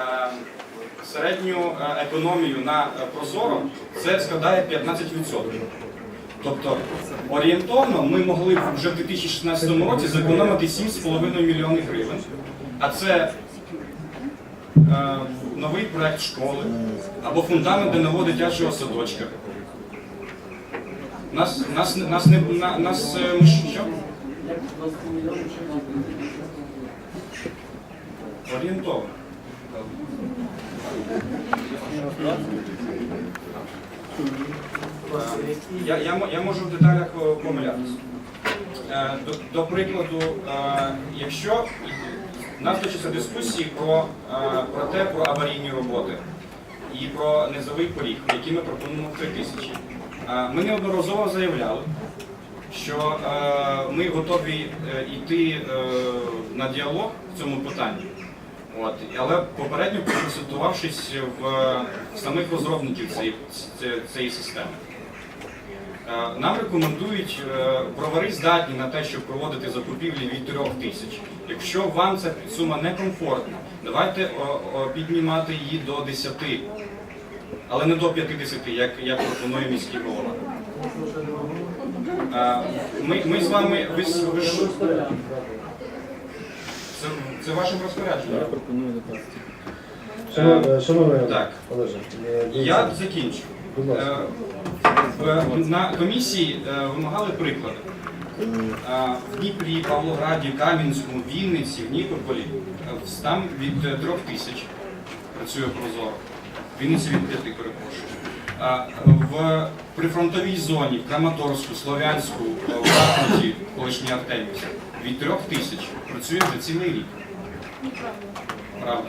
е, середню е, економію на е, Прозоро це складає 15%. Тобто орієнтовно ми могли вже в 2016 році зекономити 7,5 мільйонів гривень. А це е, новий проект школи або фундамент ДНО дитячого садочка. Нас, нас, нас, не, на- нас, е, ми що? Орієнтовно. Я, я, я можу в деталях е, помилятися. Е, До, до прикладу, е, якщо у нас точаться дискусії про, про те, про аварійні роботи і про низовий поріг, який ми пропонуємо в 3 тисячі. Ми неодноразово заявляли, що ми готові йти на діалог в цьому питанні. От, але попередньо консультувавшись в самих розробників цієї, цієї- системи. Е, Нам рекомендують е, бровари здатні на те, щоб проводити закупівлі від 3 тисяч. Якщо вам ця сума не комфортна, давайте піднімати її до 10, але не до 50, як, як пропонує міський голова. Е, Ми, ми з вами ви, ви це, вашим розпорядженням. Шановний, шановний Так. Олеже, е, Я закінчу. Будь ласка. Е, в- На комісії е, вимагали приклади. Е, В Дніпрі, Павлограді, Кам'янському, Вінниці, в Нікополі е, в- там від е, трьох тисяч працює прозоро. В Вінниці від п'яти, перепрошую. В прифронтовій зоні, в Краматорську, Слов'янську, е, в Бахмуті, колишній Артемівськ, від трьох тисяч працює вже цілий рік. Правда.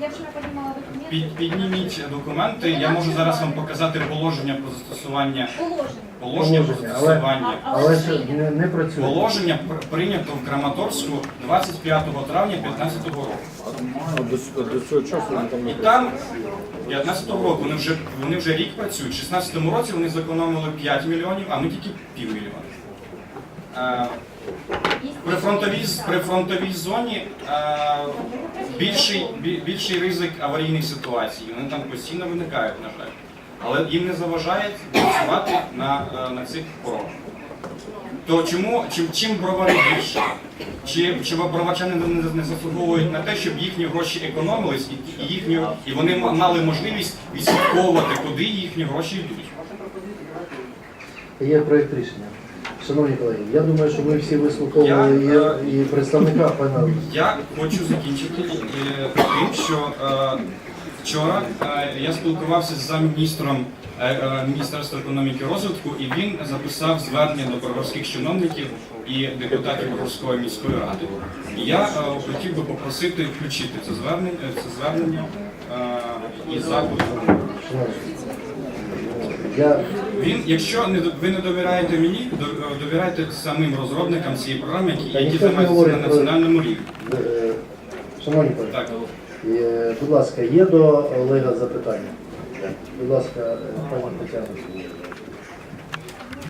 Я вчора поднимала документы. Під, підніміть документи. Я можу зараз вам показати положення про застосування Положено. положення про Положення, але- застосування. Але ще не, не працює. Положення пр- прийнято в Краматорську 25 травня 2015 року. А до, до цього часу він там І не там 15 року вони вже вони вже рік працюють. В 16 році вони зекономили 5 мільйонів, а ми тільки півмільйона. Е, При фронтовій, при фронтовій зоні е, більший, більший ризик аварійних ситуацій. Вони там постійно виникають, на жаль. Але їм не заважає працювати на, е, на цих порогах. То чому чим, чим бровари більше? Чи, чи броварчани не, не, заслуговують на те, щоб їхні гроші економились і, їхні, і вони ма- мали можливість відслідковувати, куди їхні гроші йдуть? Є проєкт рішення. Шановні колеги, я думаю, що ми всі вислуховували Я, і, і представника пана. Я хочу закінчити е, тим, що е, вчора е, я спілкувався з замміністром е, е, Міністерства економіки розвитку, і він записав звернення до броварських чиновників і депутатів Броварської міської ради. І я е, хотів би попросити включити це звернення, це звернення е, і запит. Я Він, якщо не ви не довіряєте мені, довіряйте самим розробникам цієї програми, які, які ніхто не займаються на говорить про- національному рівні. е, шановні колеги, Так. е, будь ласка, є до Олега запитання? Будь ласка, е, пані Тетяна.